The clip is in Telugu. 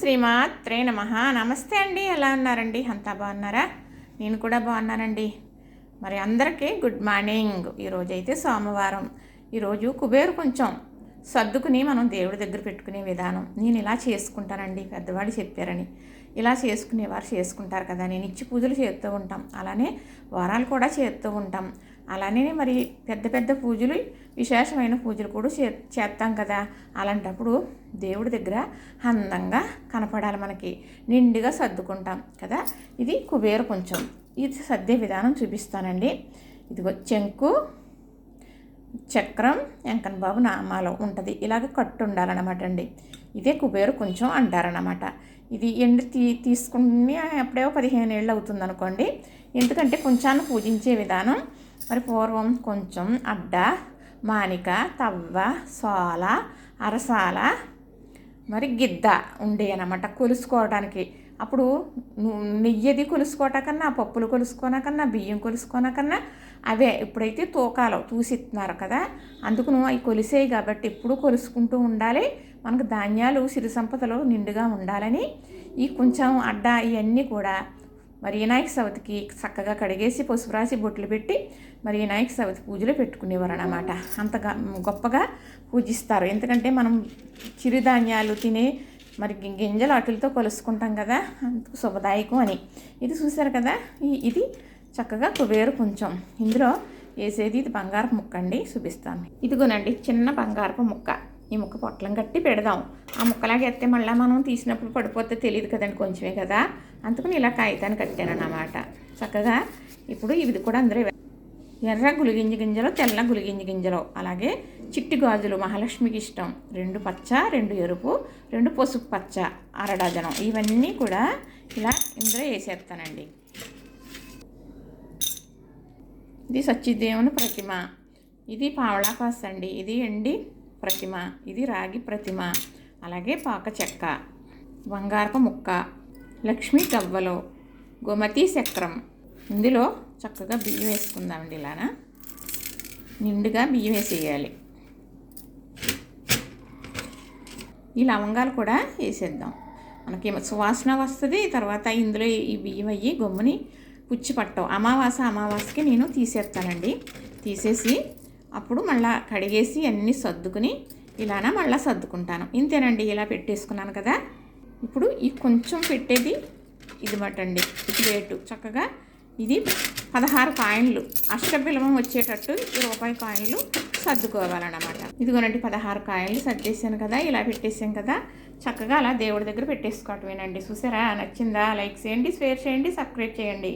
శ్రీమాత్రే నమ. నమస్తే అండి. ఎలా ఉన్నారండి? అంతా బాగున్నారా? నేను కూడా బాగున్నానండి. మరి అందరికీ గుడ్ మార్నింగ్. ఈరోజు అయితే సోమవారం. ఈరోజు కుబేరు కొంచెం సర్దుకుని మనం దేవుడి దగ్గర పెట్టుకునే విధానం. నేను ఇలా చేసుకుంటానండి. పెద్దవాళ్ళు చెప్పారని. ఇలా చేసుకునేవారు చేసుకుంటారు కదా. నేను ఇచ్చి పూజలు చేస్తూ ఉంటాం. అలానే వారాలు కూడా చేస్తూ ఉంటాం. అలానే మరి పెద్ద పెద్ద పూజలు విశేషమైన పూజలు కూడా చే చేస్తాం కదా. అలాంటప్పుడు దేవుడి దగ్గర అందంగా కనపడాలి మనకి. నిండుగా సర్దుకుంటాం కదా. ఇది కుబేర కొంచెం ఇది సర్దే విధానం చూపిస్తానండి. ఇదిగో చెంకు చక్రం వెంకన్న బాబు నామాలో ఉంటుంది. ఇలాగ కట్టు ఉండాలన్నమాట అండి. ఇదే కుబేరు కొంచెం అంటారనమాట ఇది ఎండు తీ తీసుకుని ఎప్పుడో పదిహేను ఏళ్ళు అవుతుంది అనుకోండి ఎందుకంటే కొంచాన్ని పూజించే విధానం. మరి పూర్వం కొంచెం అడ్డ మానిక తవ్వ సోల అరసాల మరి గిద్ద ఉండే అనమాట కొలుసుకోవడానికి అప్పుడు నెయ్యది కొలుసుకోవటకన్నా పప్పులు కొలుసుకోనకన్నా బియ్యం కొలుసుకోనకన్నా అవే ఇప్పుడైతే తూకాలు తూసిస్తున్నారు కదా. అందుకును అవి కొలిసేవి కాబట్టి ఎప్పుడు కొలుసుకుంటూ ఉండాలి. మనకు ధాన్యాలు సిరి సంపదలు నిండుగా ఉండాలని ఈ కొంచెం అడ్డ ఇవన్నీ కూడా మరి వినాయక చవితికి చక్కగా కడిగేసి పసుపు రాసి బొట్లు పెట్టి మరి వినాయక చవితి పూజలు పెట్టుకునేవారు అన్నమాట. అంతగా గొప్పగా పూజిస్తారు. ఎందుకంటే మనం చిరుధాన్యాలు తినే మరి గింజలు వాటితో కొలుసుకుంటాం కదా. అందుకు శుభదాయకం అని. ఇది చూశారు కదా? ఈ- ఇది చక్కగా కుబేరు కొంచెం. ఇందులో వేసేది ఇది బంగారపు ముక్క అండి. చూపిస్తాను. ఇదిగోనండి చిన్న బంగారపు ముక్క. ఈ ముక్క పొట్లం కట్టి పెడదాం. ఆ ముక్కలాగా ఎత్తే మళ్ళీ మనం తీసినప్పుడు పడిపోతే తెలియదు కదండి కొంచెమే కదా. అందుకని ఇలా కాగితాన్ని కట్టాను అన్నమాట చక్కగా ఇప్పుడు ఇది కూడా అందరూ ఎర్ర గులిగింజ గింజలు తెల్ల గులిగింజ గింజలు అలాగే చిట్టి గాజులు మహాలక్ష్మికి ఇష్టం. రెండు పచ్చ రెండు ఎరుపు రెండు పసుపు పచ్చ అరడజనం ఇవన్నీ కూడా ఇలా ఇందులో వేసేస్తానండి. ఇది సచ్చిదేవుని ప్రతిమ. ఇది పావళా అండి ఇది ఎండి ప్రతిమ. ఇది రాగి ప్రతిమ. అలాగే పాక చెక్క. బంగారపు ముక్క. లక్ష్మీ గవ్వలు. గోమతి చక్రం. ఇందులో చక్కగా బియ్యం వేసుకుందామండి ఇలానా. నిండుగా బియ్యం వేసేయాలి. ఈ లవంగాలు కూడా వేసేద్దాం. మనకి సువాసన వస్తుంది తర్వాత ఇందులో ఈ బియ్యం అయ్యి గమ్ముని పుచ్చి పట్టవు. అమావాస అమావాసకి నేను తీసేస్తానండి. తీసేసి అప్పుడు మళ్ళీ కడిగేసి అన్నీ సర్దుకుని ఇలాన మళ్ళీ సర్దుకుంటాను. ఇంతేనండి ఇలా పెట్టేసుకున్నాను కదా. ఇప్పుడు ఈ కొంచెం పెట్టేది ఇది మటండి ఈ ప్లేటు చక్కగా ఇది పదహారు కాయిన్లు. అష్టబిలమం వచ్చేటట్టు ఈ రూపాయి కాయిన్లు సర్దుకోవాలన్నమాట. ఇదిగోనండి పదహారు కాయిన్లు సర్దేశాను కదా ఇలా పెట్టేసాం కదా. చక్కగా అలా దేవుడి దగ్గర పెట్టేసుకోవటమేనండి. చూసారా? నచ్చిందా? లైక్ చేయండి షేర్ చేయండి సబ్స్క్రైబ్ చేయండి.